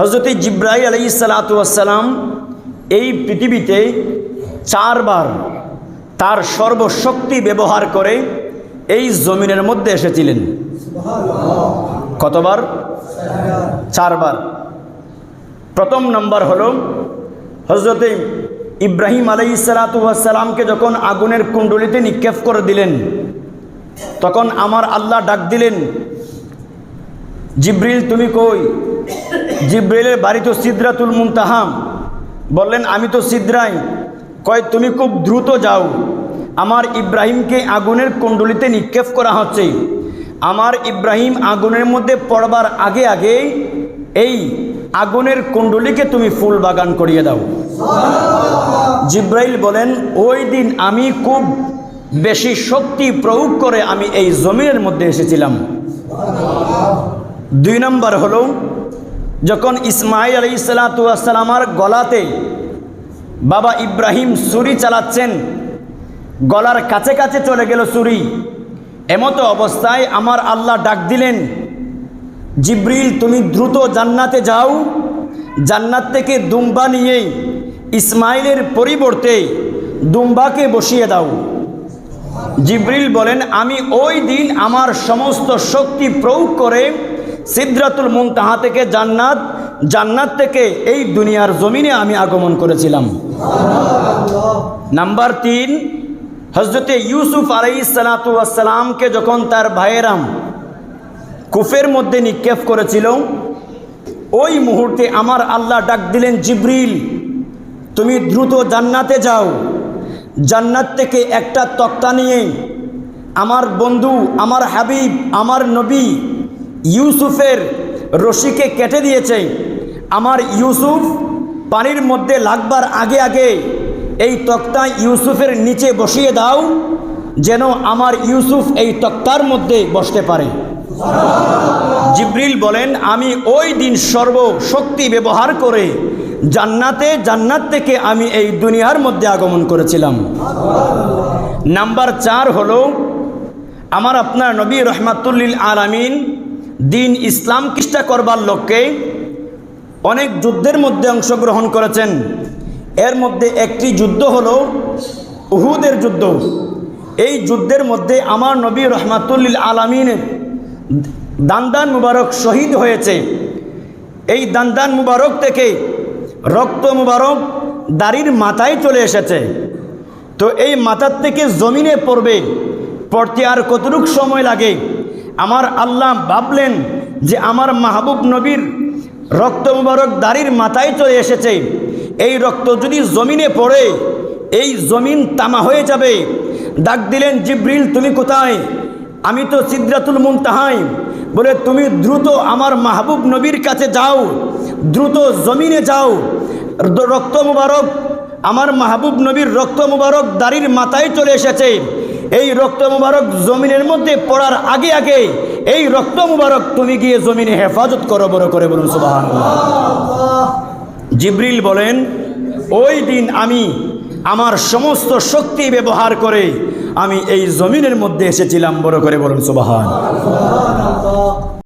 হজরত জিব্রাহি আলাই সালাতাম এই পৃথিবীতে চারবার তার সর্বশক্তি ব্যবহার করে এই জমিনের মধ্যে এসেছিলেন। কতবার? চারবার। প্রথম নম্বর হল হজরতে ইব্রাহিম আলাই সালাতামকে যখন আগুনের কুণ্ডলিতে নিক্ষেপ করে দিলেন, তখন আমার আল্লাহ ডাক দিলেন, জিব্রিল, তুমি কই? জিব্রিলের বাড়ি তো সিদ্রাতুল মুনতাহাম। বললেন, আমি তো সিদ্রাই। কয়, তুমি খুব দ্রুত যাও। আমার ইব্রাহিমকে আগুনের কুণ্ডলিতে নিক্ষেপ করা হচ্ছে। আমার ইব্রাহিম আগুনের মধ্যে পড়বার আগে আগে এই আগুনের কুণ্ডলিকে তুমি ফুল বাগান করিয়ে দাও। জিব্রাইল বলেন, ওই দিন আমি খুব বেশি শক্তি প্রয়োগ করে আমি এই জমিনের মধ্যে এসেছিলাম। দুই নম্বর হলো যখন ইসমাইল আলী সালাতামার গলাতে বাবা ইব্রাহিম ছুরি চালাচ্ছেন, গলার কাছে কাছে চলে গেল ছুরি। এমতো অবস্থায় আমার আল্লাহ ডাক দিলেন, জিব্রিল, তুমি দ্রুত জান্নাতে যাও। জান্নাত থেকে দুম্বা নিয়ে ইসমাইলের পরিবর্তে দুম্বাকে বসিয়ে দাও। জিব্রিল বলেন, আমি ওই দিন আমার সমস্ত শক্তি প্রয়োগ করে সিদ্ধাতুল মুনতাহা থেকে জান্নাত জান্নাত থেকে এই দুনিয়ার জমিনে আমি আগমন করেছিলাম। নাম্বার তিন হজরতে ইউসুফ আলাই সালাতামকে যখন তার ভাইয়েরাম কুফের মধ্যে নিক্ষেপ করেছিল, ওই মুহূর্তে আমার আল্লাহ ডাক দিলেন, জিব্রিল, তুমি দ্রুত জান্নাতে যাও। জান্নাত থেকে একটা তক্তা নিয়ে আমার বন্ধু, আমার হাবিব, আমার নবী ইউসুফের রশিকে কেটে দিয়েছে। আমার ইউসুফ পানির মধ্যে লাগবার আগে আগে এই তক্তা ইউসুফের নিচে বসিয়ে দাও, যেন আমার ইউসুফ এই তক্তার মধ্যে বসতে পারে। জিব্রিল বলেন, আমি ওই দিন সর্বশক্তি ব্যবহার করে জান্নাতে, জান্নাত থেকে আমি এই দুনিয়ার মধ্যে আগমন করেছিলাম। নাম্বার চার হলো, আমার আপনার নবী রহমাতুল্লিল আলামিন দিন ইসলাম কিষ্টা করবার লক্ষ্যে অনেক যুদ্ধের মধ্যে অংশগ্রহণ করেছেন। এর মধ্যে একটি যুদ্ধ হলো উহুদের যুদ্ধ। এই যুদ্ধের মধ্যে আমার নবী রহমাতুল্লিল আলামিনের দান্দান মুবারক শহীদ হয়েছে। এই দান্দান মুবারক থেকে রক্ত মুবারক দাড়ির মাথায় চলে এসেছে। তো এই মাথার থেকে জমিনে পড়বে, পড়তে আর কতটুক সময় লাগে? আমার আল্লাহ ভাবলেন যে আমার মাহবুব নবীর রক্ত মুবারক দাড়ির মাথায় চলে এসেছে। এই রক্ত যদি জমিনে পড়ে, এই জমিন তামা হয়ে যাবে। ডাক দিলেন, জিব্রিল, তুমি কোথায়? আমি তো সিদ্ধাতুল মুনতাহাই। বলে, তুমি দ্রুত আমার মাহবুব নবীর কাছে যাও। দ্রুত জমিনে যাও। রক্ত মুবারক, আমার মাহবুব নবীর রক্ত মুবারক দাড়ির মাথায় চলে এসেছে। এই রক্ত মুবারক জমিনের মধ্যে পড়ার আগে আগে, এই রক্ত মুবারক তুমি গিয়ে জমিনে হেফাজত করো, বড় করে বলুন সুবাহ জিব্রিল বলেন, ওই দিন আমি আমার সমস্ত শক্তি ব্যবহার করে আমি এই জমিনের মধ্যে এসেছিলাম, বড় করে বলুন সুবাহান